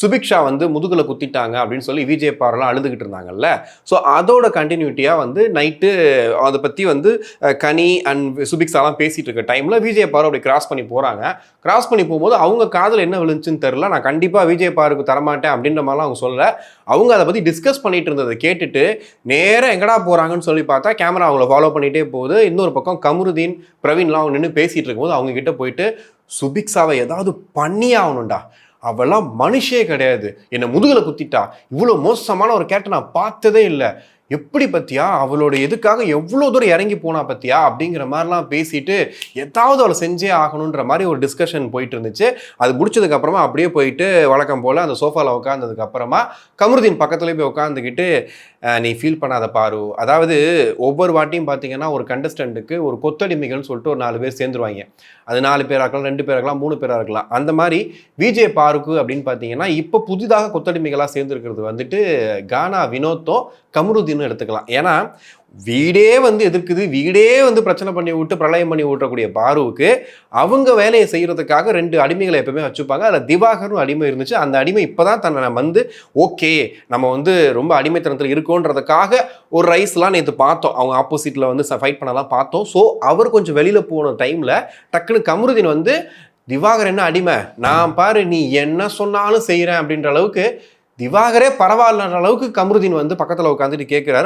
சுபிக்ஷா வந்து முதுகில் குத்திட்டாங்க அப்படின்னு சொல்லி விஜய் பார்லாம் அழுதுகிட்டு இருந்தாங்கல்ல. ஸோ அதோட கண்டினியூட்டியாக வந்து நைட்டு அதை பற்றி வந்து கனி அண்ட் சுபிக்ஷாலாம் பேசிகிட்டு இருக்க டைமில் விஜய் பாரு அப்படி கிராஸ் பண்ணி போகிறாங்க கிராஸ் பண்ணி போகும்போது அவங்க காதில் என்ன விழுந்துச்சுன்னு தெரில நான் கண்டிப்பாக விஜய் பாருக்கு தரமாட்டேன் அப்படின்ற மாதிரிலாம் அவங்க சொல்லலை. அவங்க அதை பற்றி டிஸ்கஸ் பண்ணிட்டு இருந்ததை கேட்டுட்டு நேராக எங்கடா போகிறாங்கன்னு சொல்லி பார்த்தா கேமரா அவங்கள ஃபாலோ பண்ணிகிட்டே போகுது. இன்னொரு பக்கம் கமருதீன் பிரவீன்லாம் அவங்க நின்று பேசிகிட்டு இருக்கும்போது அவங்க கிட்ட போயிட்டு சுபிக்ஷாவை ஏதாவது பண்ணியே ஆகணும்டா. அவெல்லாம் மனுஷே கிடையாது. என்னை முதுகில் குத்திட்டா. இவ்வளோ மோசமான ஒரு கேரக்டர் நான் பார்த்ததே இல்லை. எப்படி பத்தியா? அவளோட எதுக்காக எவ்வளோ தூரம் இறங்கி போனா பத்தியா? அப்படிங்கிற மாதிரிலாம் பேசிட்டு ஏதாவது அவளை செஞ்சே ஆகணுன்ற மாதிரி ஒரு டிஸ்கஷன் போயிட்டு இருந்துச்சு. அது முடிச்சதுக்கப்புறமா அப்படியே போயிட்டு வழக்கம் போல் அந்த சோஃபாவில் உட்காந்ததுக்கப்புறமா கமருதீன் பக்கத்துலேயே போய் உட்காந்துக்கிட்டு நீ ஃபீல் பண்ணாத பாரு. அதாவது ஒவ்வொரு வாட்டியும் பார்த்தீங்கன்னா ஒரு கண்டஸ்டண்ட்டுக்கு ஒரு கொத்தடிமைகள்னு சொல்லிட்டு ஒரு நாலு பேர் சேர்ந்துருவாங்க. அது நாலு பேராக இருக்கலாம் ரெண்டு பேராக இருக்கலாம் மூணு பேராக இருக்கலாம். அந்த மாதிரி விஜய் பாருக்கு அப்படின்னு பார்த்தீங்கன்னா இப்போ புதிதாக கொத்தடிமைகளாக சேர்ந்துருக்கிறது வந்துட்டு கானா வினோத்தும் கமருதீனும் எடுத்துக்கலாம். ஏன்னா வீடே வந்து எதிர்க்குது வீடே வந்து பிரச்சனை பண்ணி விட்டு பிரளயம் பண்ணி விட்டுறக்கூடிய பாருவுக்கு அவங்க வேலையை செய்கிறதுக்காக ரெண்டு அடிமைகளை எப்பவுமே வச்சுப்பாங்க. அதில் திவாகரும் அடிமை இருந்துச்சு. அந்த அடிமை இப்போதான் தன்னை வந்து ஓகே நம்ம வந்து ரொம்ப அடிமைத்தனத்தில் இருக்கோன்றதுக்காக ஒரு ரைஸ்லாம் நேற்று பார்த்தோம். அவங்க ஆப்போசிட்டில் வந்து ஃபைட் பண்ணலாம் பார்த்தோம். ஸோ அவர் கொஞ்சம் வெளியில் போன டைமில் டக்குன்னு கமருதீன் வந்து திவாகர் என்ன அடிமை? நான் பாரு நீ என்ன சொன்னாலும் செய்கிறேன் அப்படின்ற அளவுக்கு திவாகரே பரவாயில்லன்ற அளவுக்கு கமருதீன் வந்து பக்கத்தில் உட்காந்துட்டு கேட்குறாரு